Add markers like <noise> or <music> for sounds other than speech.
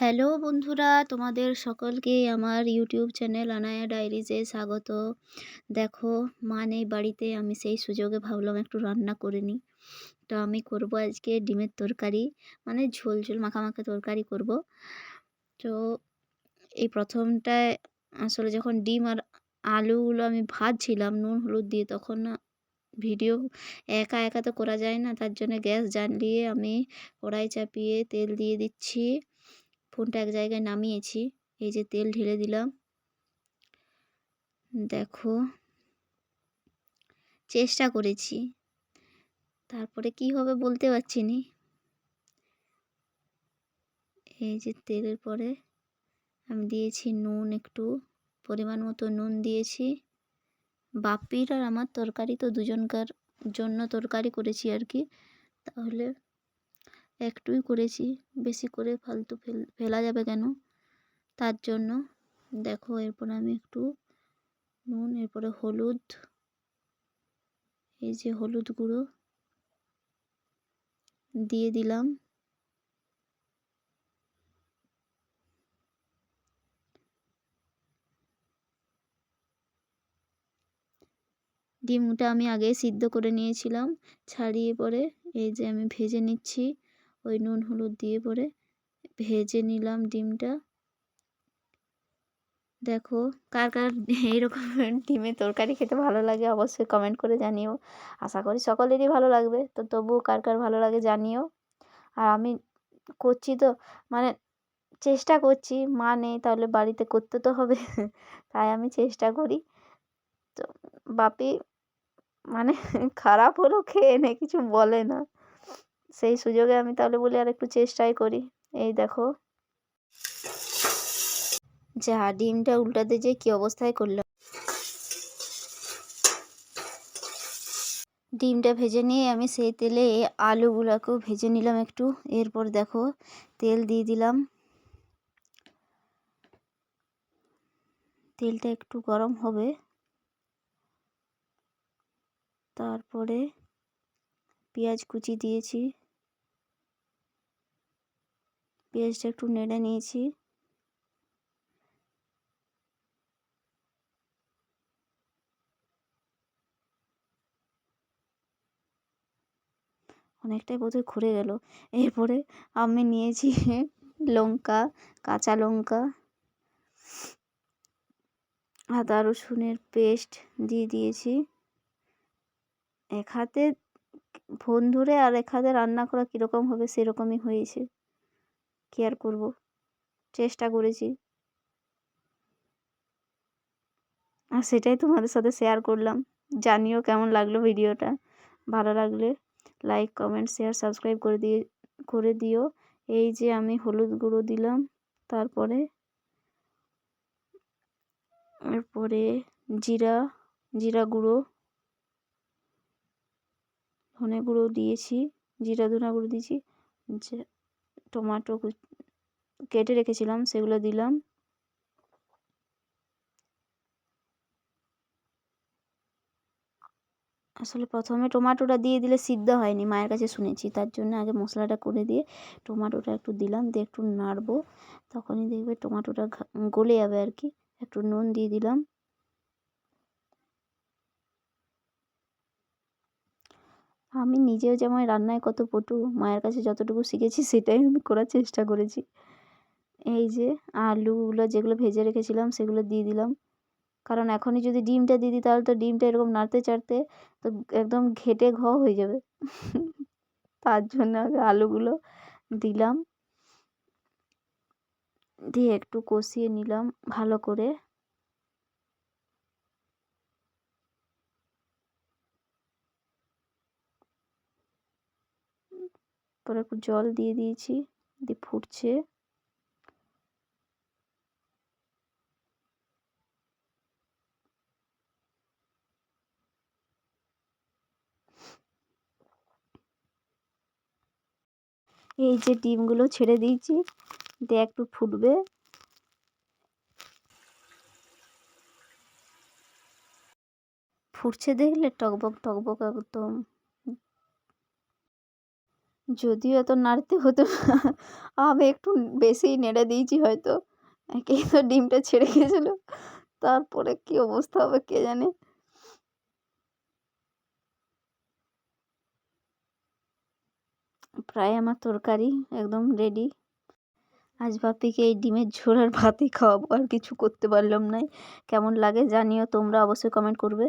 Hello বন্ধুরা, তোমাদের সকলকে আমার ইউটিউব চ্যানেল আনায়া ডায়েরিজে স্বাগত। দেখো মা নেই বাড়িতে আমি সেই সুযোগে ভাবলাম একটু রান্না করে নিই। তো আমি করব আজকে ডিমের তরকারি মানে ঝোল ঝোল মাখা মাখা তরকারি করব। তো এই প্রথমটায় আসলে যখন ডিম আর আলুগুলো আমি ভাজছিলাম নুন, হলুদ দিয়ে, তখন ভিডিও একা একা তো করা যায় না, তার জন্য গ্যাস জ্বালিয়ে আমি কড়াই চাপিয়ে তেল দিয়ে দিচ্ছি। ফোনটা এক জায়গায় নামিয়েছি। এই যে তেল ঢেলে দিলাম। দেখো, চেষ্টা করেছি। তারপরে কি হবে বলতে পারছি নি। এই যে তেলের পরে আমি দিয়েছি নুন, একটু পরিমাণ মতো নুন দিয়েছি। বাপির আর আমার তরকারি তো দুজনকার জন্য তরকারি করেছি আর কি। তাহলে একটুই করেছি। বেশি করে ফালতু ফেলা যাবে কেন? তার জন্য দেখো, এরপর আমি একটু নুন, এরপরে হলুদ, এই যে হলুদ গুঁড়ো দিয়ে দিলাম। ডিমটা আমি আগে সিদ্ধ করে নিয়েছিলাম। ছাড়িয়ে পরে এই যে আমি ভেজে নিচ্ছি। ওই নুন হলুদ দিয়ে পরে ভেজে নিলাম ডিমটা। দেখো কার কার <laughs> এইরকম ডিমের তরকারি খেতে ভালো লাগে অবশ্যই কমেন্ট করে জানিও। আশা করি সকলেরই ভালো লাগবে, তো তবুও কার কার ভালো লাগে জানিও। আর আমি করছি তো মানে চেষ্টা করছি, মা নেই তাহলে বাড়িতে করতে তো হবে, <laughs> তাই আমি চেষ্টা করি। তো বাপি মানে <laughs> খারাপ হলেও খেয়ে নেয় কিছু বলে না। সেই সুযোগে আমি তাহলে বলি আর একটু চেষ্টাই করি। এই দেখো। যা, ডিমটা উল্টাতে যে কী অবস্থায় করলাম ডিমটা ভেজে নিয়ে আমি সেই তেলে আলুগুলোকেও ভেজে নিলাম একটু। এরপর দেখো, তেল দিয়ে দিলাম। তেলটা একটু গরম হবে। তারপরে পেঁয়াজ কুচি দিয়েছি। পেঁয়াজটা একটু নেড়ে নিয়েছি। অনেকটাই বোধহয় ঘুরে গেল। এরপরে আমি নিয়েছি লঙ্কা, কাঁচা লঙ্কা, আদা রসুনের পেস্ট দিয়ে দিয়েছি। এক হাতে ফোন ধরে আর এক হাতে রান্না করা কীরকম হবে সেরকমই হয়েছে। কী আর করব? চেষ্টা করেছি। আর সেটাই তোমাদের সাথে শেয়ার করলাম। জানিও কেমন লাগল ভিডিওটা ভালো লাগলে লাইক কমেন্ট শেয়ার সাবস্ক্রাইব করে দিয়ে, করে দিও। এই যে আমি হলুদ গুঁড়ো দিলাম, তারপরে, এরপরে জিরা জিরা গুঁড়ো, ধনে গুঁড়ো দিয়েছি, জিরা ধনে গুঁড়ো দিয়েছি টমাটো কেটে রেখেছিলাম, সেগুলো দিলাম। আসলে প্রথমে টমাটোটা দিয়ে দিলে সিদ্ধ হয়নি, মায়ের কাছে শুনেছি। তার জন্য আগে মশলাটা করে দিয়ে টমাটোটা একটু দিলাম, দিয়ে একটু নাড়বো। তখনই দেখবে টমাটোটা গলে যাবে আর কি। একটু নুন দিয়ে দিলাম। আমি নিজেও যেমন রান্নায় কত পটু, মায়ের কাছে যতটুকু শিখেছি সেটাই আমি করার চেষ্টা করেছি। এই যে আলুগুলো যেগুলো ভেজে রেখেছিলাম সেগুলো দিয়ে দিলাম। কারণ এখনই যদি ডিমটা দিয়ে দিই তাহলে তো ডিমটা এরকম নাড়তে চাড়তে তো একদম ঘেটে ঘ হয়ে যাবে। তার জন্য আলুগুলো দিলাম। দিয়ে একটু কষিয়ে নিলাম ভালো করে। পরে একটু জল দিয়ে দিয়েছি, দিয়ে ফুটছে। এই যে ডিমগুলো ছেড়ে দিয়েছি, দিয়ে একটু ফুটবে। ফুটছে দেখলে টকবক টকবক একদম। যদিও এত নাড়তে হতো না, আমি একটু বেশিই নেড়ে দিয়েছি হয়তো। একেই তো ডিমটা ছেড়ে গেছিল, তারপরে কী অবস্থা হবে কে জানে? প্রায় আমার তরকারি একদম রেডি আজ বাপিকে এই ডিমের ঝোল আর ভাতই খাওয়াবো, আর কিছু করতে পারলাম না কেমন লাগে জানিও, তোমরা অবশ্যই কমেন্ট করবে।